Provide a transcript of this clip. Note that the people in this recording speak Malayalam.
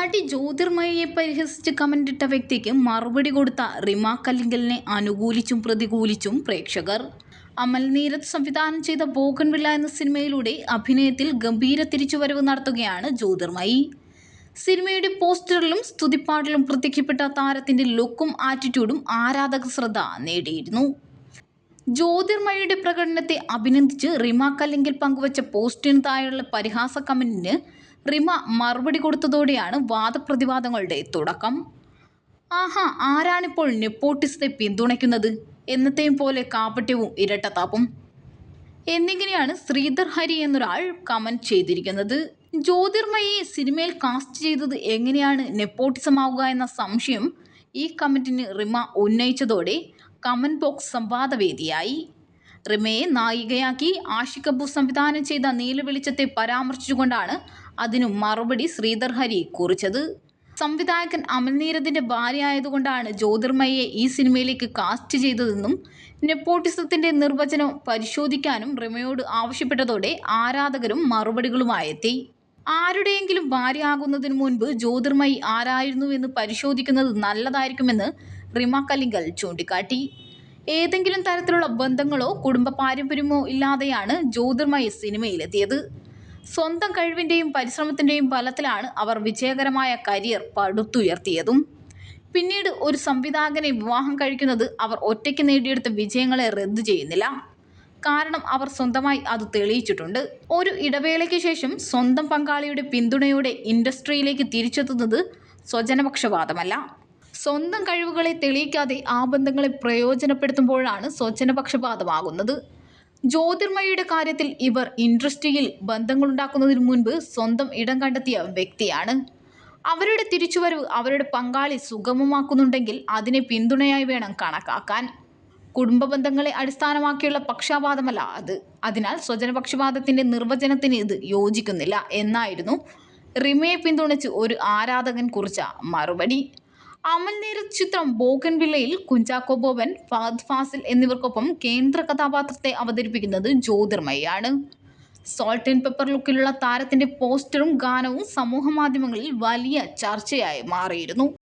നടി ജ്യോതിർമയെ പരിഹസിച്ച് കമന്റിട്ട വ്യക്തിക്ക് മറുപടി കൊടുത്ത റിമ കല്ലിങ്കലിനെ അനുകൂലിച്ചും പ്രതികൂലിച്ചും പ്രേക്ഷകർ. അമൽ നീരത് സംവിധാനം ചെയ്ത ബോഗൻവില്ല എന്ന സിനിമയിലൂടെ അഭിനയത്തിൽ ഗംഭീര തിരിച്ചുവരവ് നടത്തുകയാണ് ജ്യോതിർമയി. സിനിമയുടെ പോസ്റ്ററിലും സ്തുതിപ്പാട്ടിലും പ്രത്യക്ഷപ്പെട്ട താരത്തിന്റെ ലുക്കും ആറ്റിറ്റ്യൂഡും ആരാധക ശ്രദ്ധ നേടിയിരുന്നു. ജ്യോതിർമയുടെ പ്രകടനത്തെ അഭിനന്ദിച്ച് റിമ കല്ലിങ്കൽ പങ്കുവച്ച പോസ്റ്റിന് താഴെയുള്ള പരിഹാസ കമന്റിന് റിമ മറുപടി കൊടുത്തതോടെയാണ് വാദപ്രതിവാദങ്ങളുടെ തുടക്കം. ആഹാ ആരാണിപ്പോൾ നെപ്പോട്ടിസത്തെ പിന്തുണയ്ക്കുന്നത്? എന്നത്തെയും പോലെ കാപട്യവും ഇരട്ടത്താപ്പും. എന്നിങ്ങനെയാണ് ശ്രീധർ ഹരി എന്നൊരാൾ കമന്റ് ചെയ്തിരിക്കുന്നത്. ജ്യോതിർമയെ സിനിമയിൽ കാസ്റ്റ് ചെയ്തത് എങ്ങനെയാണ് നെപ്പോട്ടിസമാവുക എന്ന സംശയം ഈ കമന്റിന് റിമ ഉന്നയിച്ചതോടെ കമന്റ് ബോക്സ് സംവാദവേദിയായി. റിമയെ നായികയാക്കി ആഷിക് കപൂർ സംവിധാനം ചെയ്ത നീലവെളിച്ചത്തെ പരാമർശിച്ചുകൊണ്ടാണ് അതിനു മറുപടി ശ്രീധർ ഹരി കുറിച്ചത്. സംവിധായകൻ അമൽ ഭാര്യ ആയതുകൊണ്ടാണ് ജ്യോതിർമയെ ഈ സിനിമയിലേക്ക് കാസ്റ്റ് ചെയ്തതെന്നും നെപ്പോട്ടിസത്തിന്റെ നിർവചനം പരിശോധിക്കാനും റിമയോട് ആവശ്യപ്പെട്ടതോടെ ആരാധകരും മറുപടികളുമായെത്തി. ആരുടെയെങ്കിലും ഭാര്യയാകുന്നതിന് മുൻപ് ജ്യോതിർമയി ആരായിരുന്നുവെന്ന് പരിശോധിക്കുന്നത് നല്ലതായിരിക്കുമെന്ന് റിമ കലിംഗൽ ചൂണ്ടിക്കാട്ടി. ഏതെങ്കിലും തരത്തിലുള്ള ബന്ധങ്ങളോ കുടുംബ പാരമ്പര്യമോ ഇല്ലാതെയാണ് ജ്യോതിർമയ സിനിമയിലെത്തിയത്. സ്വന്തം കഴിവിന്റെയും പരിശ്രമത്തിന്റെയും ഫലത്തിലാണ് അവർ വിജയകരമായ കരിയർ പടുത്തുയർത്തിയതും. പിന്നീട് ഒരു സംവിധായകനെ വിവാഹം കഴിക്കുന്നത് അവർ ഒറ്റയ്ക്ക് നേടിയെടുത്ത വിജയങ്ങളെ റദ്ദു ചെയ്യുന്നില്ല. കാരണം അവർ സ്വന്തമായി അത് തെളിയിച്ചിട്ടുണ്ട്. ഒരു ഇടവേളയ്ക്ക് ശേഷം സ്വന്തം പങ്കാളിയുടെ പിന്തുണയോടെ ഇൻഡസ്ട്രിയിലേക്ക് തിരിച്ചെത്തുന്നത് സ്വജനപക്ഷപാതമല്ല. സ്വന്തം കഴിവുകളെ തെളിയിക്കാതെ ആ ബന്ധങ്ങളെ പ്രയോജനപ്പെടുത്തുമ്പോഴാണ് സ്വജനപക്ഷപാതമാകുന്നത്. ജ്യോതിർമയുടെ കാര്യത്തിൽ ഇവർ ഇൻഡസ്ട്രിയിൽ ബന്ധങ്ങളുണ്ടാക്കുന്നതിന് മുൻപ് സ്വന്തം ഇടം കണ്ടെത്തിയ വ്യക്തിയാണ്. അവരുടെ തിരിച്ചുവരവ് അവരുടെ പങ്കാളി സുഗമമാക്കുന്നുണ്ടെങ്കിൽ അതിനെ പിന്തുണയായി വേണം കണക്കാക്കാൻ. കുടുംബ ബന്ധങ്ങളെ അടിസ്ഥാനമാക്കിയുള്ള പക്ഷപാതമല്ല അത്. അതിനാൽ സ്വജനപക്ഷപാതത്തിന്റെ നിർവചനത്തിന് ഇത് യോജിക്കുന്നില്ല എന്നായിരുന്നു റിമയെ പിന്തുണച്ച് ഒരു ആരാധകൻ കുറിച്ച മറുപടി. അമൽ നീരദ് ചിത്രം ബോഗൻവില്ലയിൽ കുഞ്ചാക്കോ ബോബൻ ഫഹദ് ഫാസിൽ എന്നിവർക്കൊപ്പം കേന്ദ്ര കഥാപാത്രത്തെ അവതരിപ്പിക്കുന്നത് ജ്യോതിർമയാണ് സോൾട്ട് ആൻഡ് പെപ്പർ ലുക്കിലുള്ള താരത്തിന്റെ പോസ്റ്ററും ഗാനവും സമൂഹ മാധ്യമങ്ങളിൽ വലിയ ചർച്ചയായി മാറിയിരുന്നു.